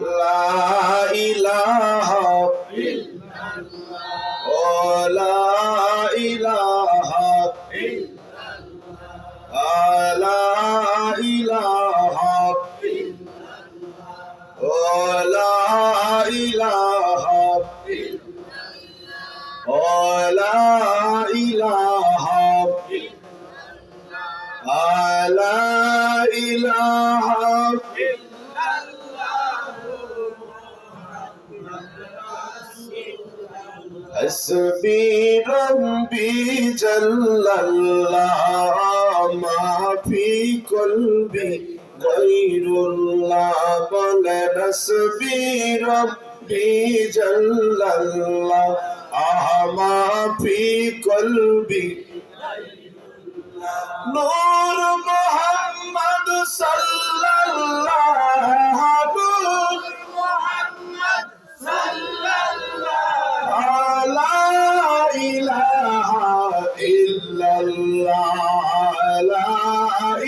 love. ما في قلبي غير الله بل حسبي ربي جل الله آه ما في قلبي نور محمد صلى الله نور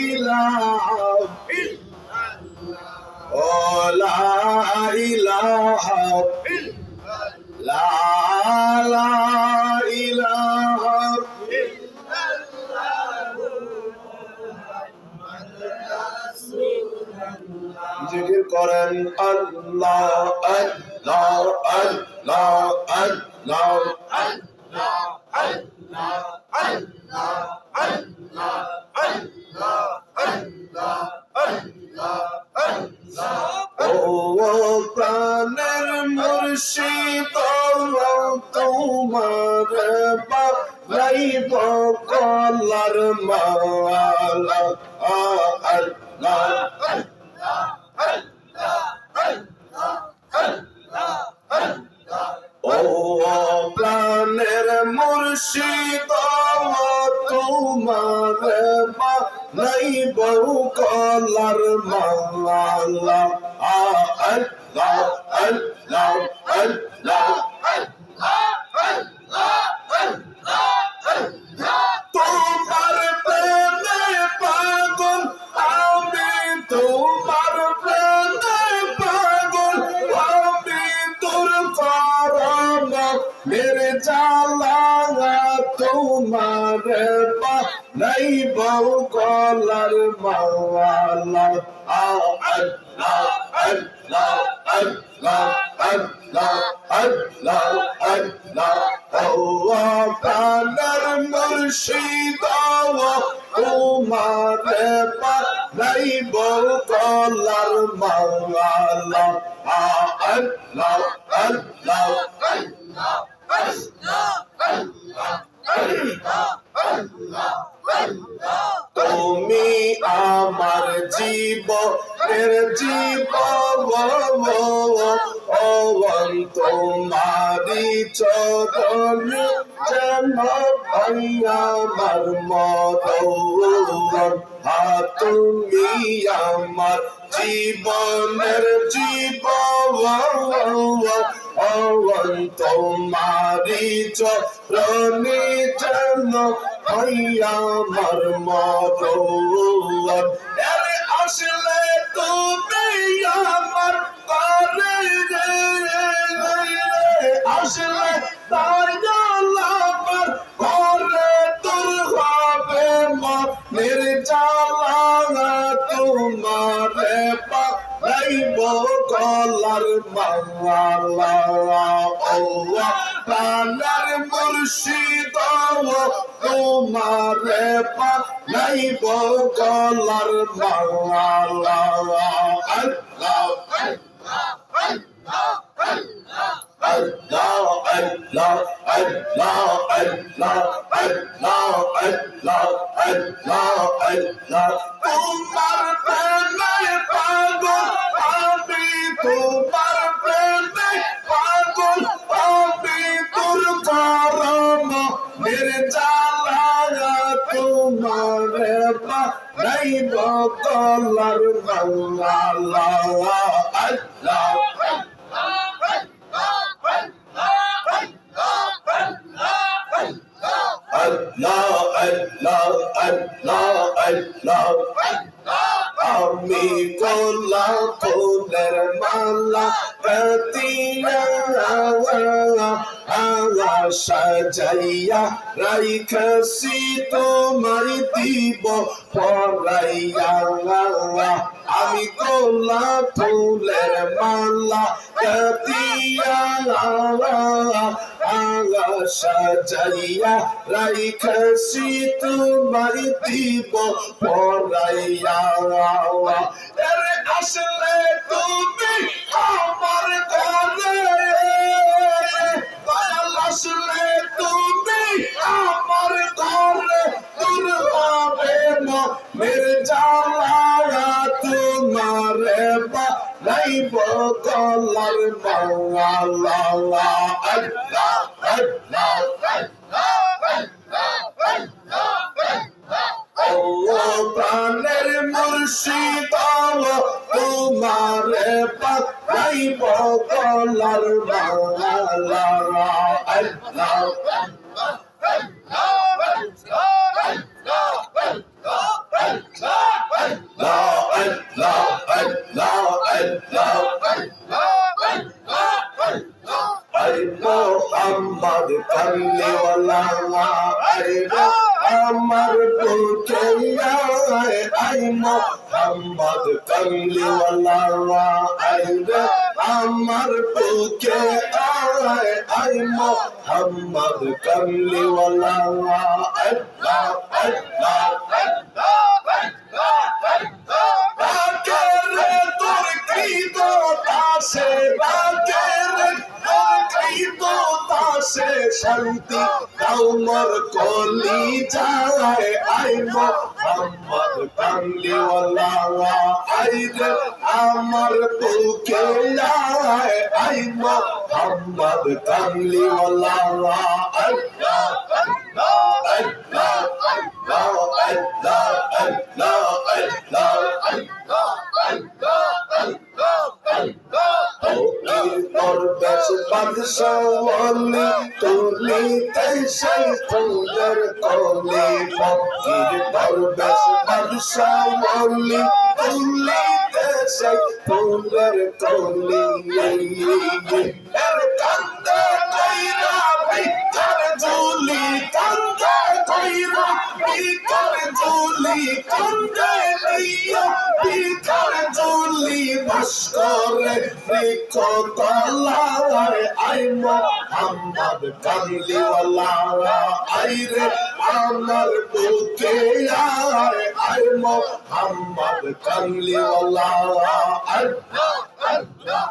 إله إلا الله لا إله لا لا إله জিকির করেন আল্লাহ আল্লাহ আল্লাহ আল্লাহ ও প্রাণের মুর্শিদ তোমার নাই বহু কলার মালা। আল্লাহ আল্লাহ আল্লাহ তোমার মেরে জালা তোমার পা নাই বউ গলার মাওয়ালা আল্লাহ আল্লাহ আল্লাহ আল্লাহ আল্লাহ আল্লাহ ও প্রাণের মুর্শিদ তোমার পা নাই বউ গলার মাওয়ালা আল্লাহ আল্লাহ তুমি আমার জীবনের জীব তোমারি চরণ যেন আমার মরণ তুমি আমার জীবনের জীব তোমারি চরণে যেন আমার মরণ আরে আসলে তুমি আমার করে আসলে তাই আমার করে তোর হবে মনের জ্বালা তোমার পা কলার মাওয়ালা ও প্রাণের মুর্শিদ তোমার পা রাইব কলার মাওয়ালা আল্লাহ Allah, Allah, Allah, Allah, Allah, Allah, Allah, Allah. তোমার প্রেমে পাগল আল্লাহ আল্লাহ রাইখাসি দিব পরাইয়া আমি গোলা ফুলের মালা কাতিয়া আওয়া সাজাইয়া রাইখাসি তোমার দিব পরাইয়া এরে আসলে তুমি আমার দূর হবে না মেরে জ্বালা তোমারে বা নাইব গলার বাংলা আল্লাহ আল্লাহ প্রাণের মুর্শিদ তোমারে পাইব গলার বাংলা আল্লাহ মোহাম্মদ কামলিওয়ালা আই রে আমার বুকে। আয় আই মোহাম্মদ কামলিওয়ালা আল্লাহ আল্লাহ ডাকে রে তোর কৃত দাসে ডাকে দাসে শান্তি দাও মোর কলি যায় আই মোহাম্মদ কামলিওয়ালা আই রে আমার বুকে আয় আই মোহাম্মদ কামলিওয়ালা আল্লাহ আল্লাহ আল্লাহ আল্লাহ আল্লাহ আল্লাহ পরবেশ বাদশাওয়ালি তুলিতে সেই ফুলের কলি ফকির পরবেশ। বাদশাওয়ালি তুলিতে সেই ফুলের কলি এর কান্দে কইরা ভিতর ঝুলি, কান্দে কইরা ভিতর ঝুলি, কান্দে লইয়া ঝুলি ভাস্করে বৃক্ষ তলায় আই মোহাম্মদ কামলিওয়ালা আই রে আমার বুকে আয় আই মোহাম্মদ কামলিওয়ালা আল্লাহ আল্লাহ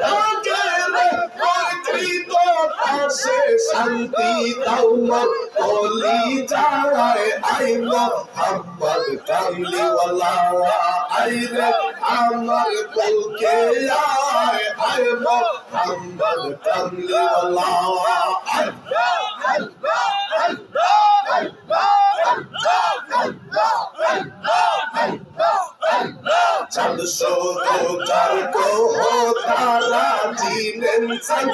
ডাকে রে তোর কৃত দাসে শান্তি দাও মোর কলি যায় আই মোহাম্মদ কামলিওয়ালা আই রে আমার বুকে আয় আই মোহাম্মদ কামলিওয়ালা আল্লাহ আল্লাহ চাঁদ শুধু যার কহ Tanto soto tarco otara dinen san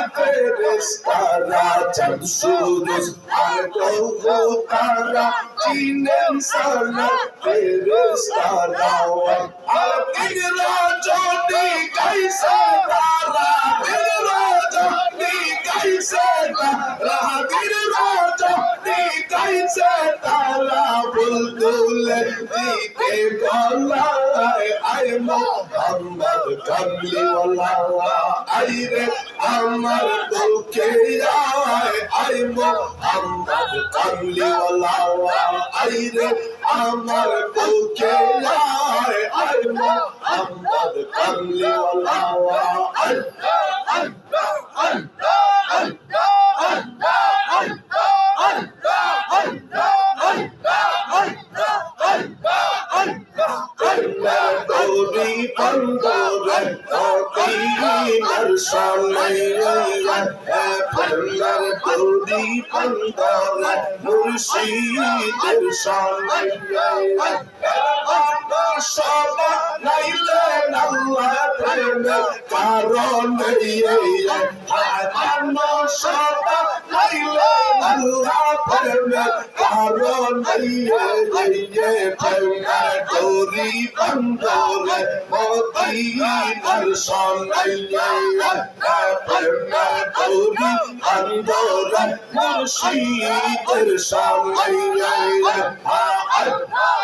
aperestara Tanto sotos arco otara dinen san aperestara Apigra jodi kaisa tara Apigra jodi kaisa tara Apigra দিতে গলায় আই মোহাম্মদ কামলিওয়ালা আই রে আমার বুকে আয় আই মোহাম্মদ কামলিওয়ালা আই রে আমার বুকে আয় আই মোহাম্মদ কামলিওয়ালা আল্লাহ আল্লাহ গৌরী পন্দর কবির সামনে ফেলার গৌরী তোরি বন্দরে মুর্শিদের সামনে সবার নাইলে নাল্লা প্রেমে কারণ সবার নাইলে নাল্লা প্রেমে কারণ প্রেমে তোরি বন্দরে মদিনার সনে প্রেমে তোরি বন্দরে মুর্শিদের সনে আল্লাহ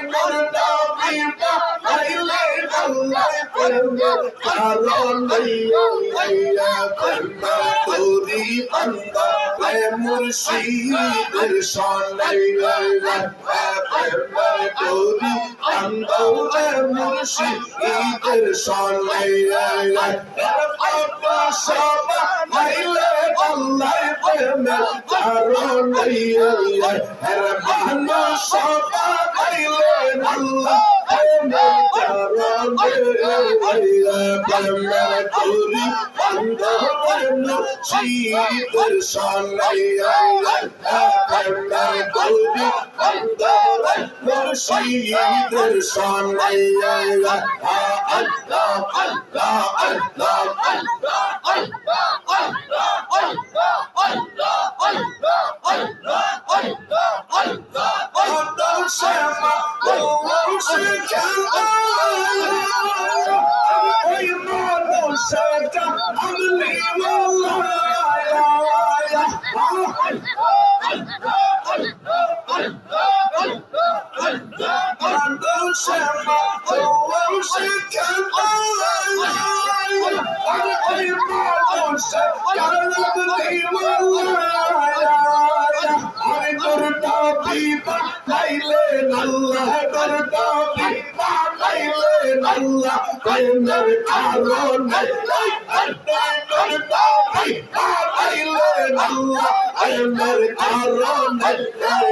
মুর্শিদের মুর্শিদের সলাই সবাই Allah vermez Karanayı Her bahna şaba eyle আল্লাহ প্রেমে কারণে প্রেমে তোরি বন্ধ মুর্শিদের সনে প্রেমে তোরি বন্ধ মুর্শিদের সনে আল্লাহ আল্লাহ আল্লাহ আল্লাহ can I? like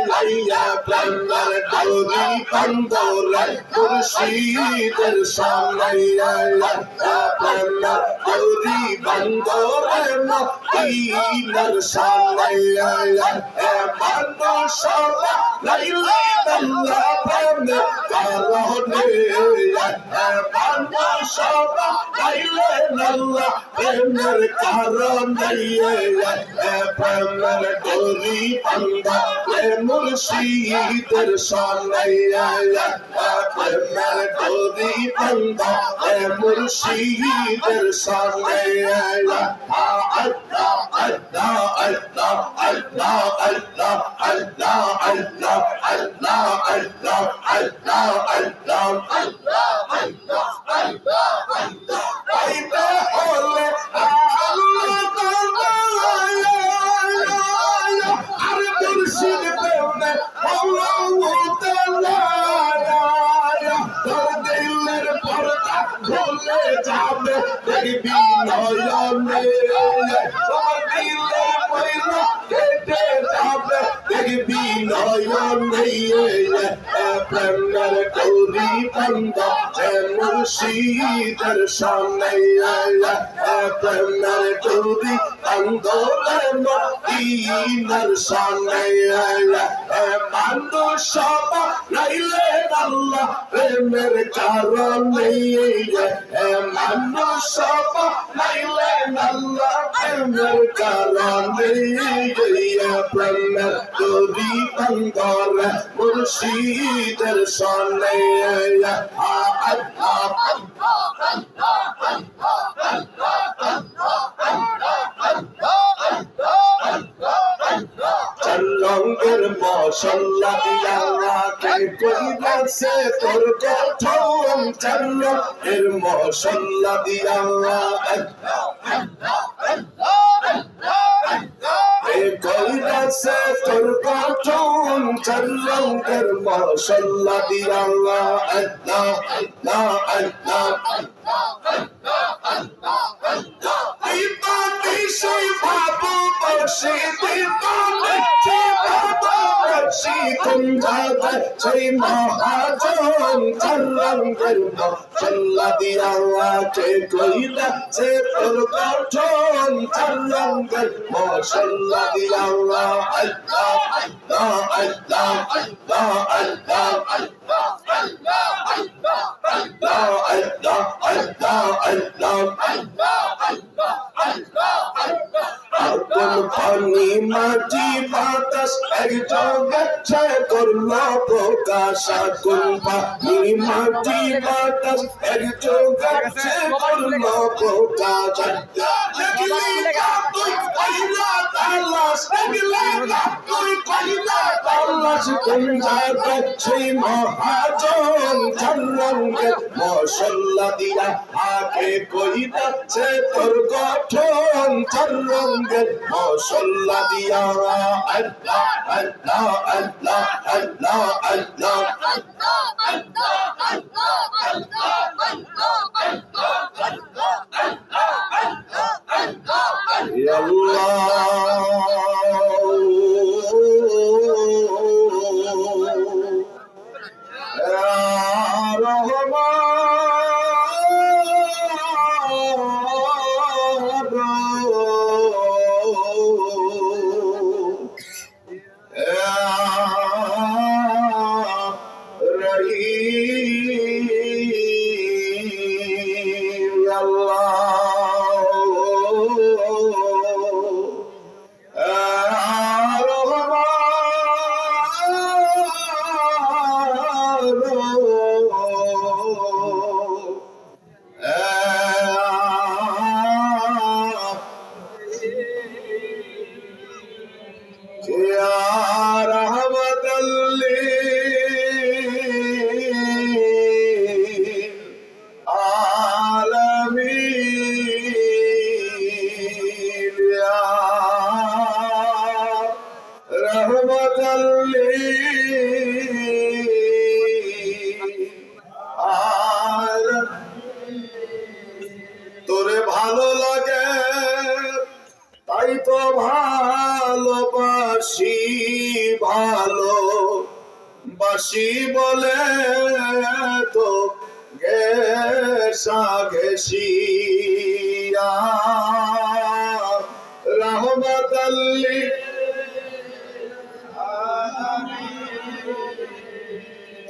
লাইয়া প্রান্তর কালি কান্দর মুর্শিদের সামলাইয়া লাইয়া প্রান্তর কালি বান্দর মদিনার সামলাইয়া লাইয়া বান্দর সালা লাইলা বান্দর প্রান্তর কারণে লাইয়া বান্দর সালা লাইলা নাল্লা মুর্শিদের প্রেমের গৌরী বন্দরে মুর্শিদের সামনে আল্লাহ আল্লাহ আল্লাহ আল্লাহ আল্লাহ আল্লাহ আল্লাহ আল্লাহ আল্লাহ আল্লাহ আল্লাহ আল্লাহ আল্লাহ আল্লাহ আল্লাহ Ayane, ayane. নয়ন হইয়া প্রাণার কৌরি বন্ধ মুর্শিদের সামনে আয়া প্রাণার কৌরি আন্দোলন দিনের সামনে আয়া বান্ধু সব নাইলে আল্লাহ প্রেমের কারণে মানুষ সব নাইলে আল্লাহ প্রেমের কারণে প্রেমের কৌরি বন্ধ কর মুর্শিদের সনে রঙের মশলা দিয়া রাখে কইলাছে তোর কথম চন্ন এর মশলা দিয়া রাখে কইলাছে তোর কথম এর মশল্লা দিয়া আল্লাহ আল্লাহ আল্লাহ Dipati say babu basi dipati say babu basi kunjata say mahajan chalang karma challa diya ke koila se tor gachon chalang karma challa diya Allah Allah Allah Allah Allah আগুন পানি মাটি, বাতাস এক একযোগে করল প্রকাশ। আগুন পানি মাটি, বাতাস একযোগে করল প্রকাশ। দেখলি না তুই কইলা তালাশ না তুই কইলা তালাশ কোন জায়গা সেই মহাজন চন্দ্রঙ্গের মশল্লা দিয়া আগে কইতাছে তোর গঠন চন্দ্রঙ্গের মশল্লা দিয়া আল্লাহ আল্লাহ আল্লাহ আল্লাহ আল্লাহ আল্লাহ Allah.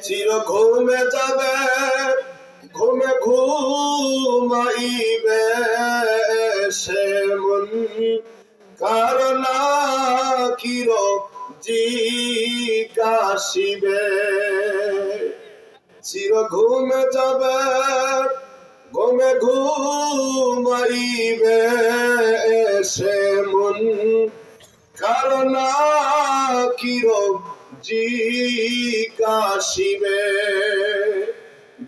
চির ঘুমে যাবে ঘুমে ঘুমাইবে সে মন। কারণ কির জিজ্ঞাসিবে চির ঘুমে যাবে ঘুমে ঘুমাইবে সে মন। কারণ কির জিজ্ঞাসিবে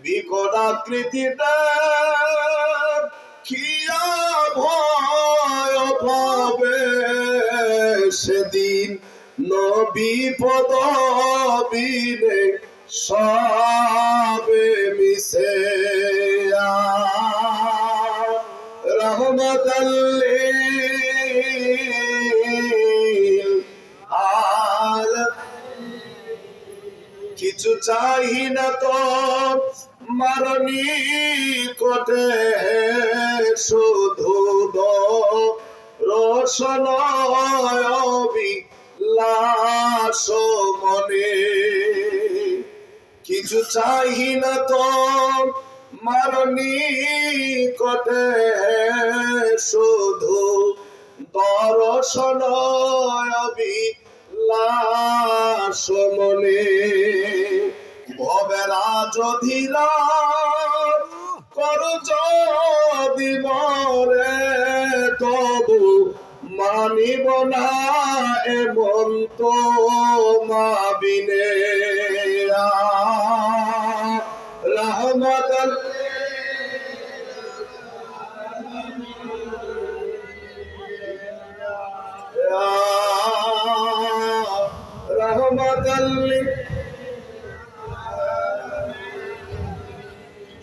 বিকটাকৃতিতে খিয়া ভয় পাবে সেদিন। নবী পদবিনে সবে মিশে। আলম কিছু চাই না তো মারণি কোটে, শুধু রসনবি লাশ মনে। কিছু চাই না তো মারণি কোটে শুধু দর্শনবি লাশ মনে। ভবেরা যধিরা কর যদি মরে, তবু মানিব না এমন তো মাবিনে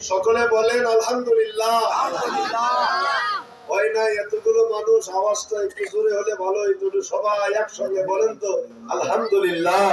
সকলে বলেন আলহামদুলিল্লাহ। হয় না এতগুলো মানুষ আওয়াজটা একটু জোরে হলে ভালো হইতো সবাই একসঙ্গে বলেন তো আলহামদুলিল্লাহ।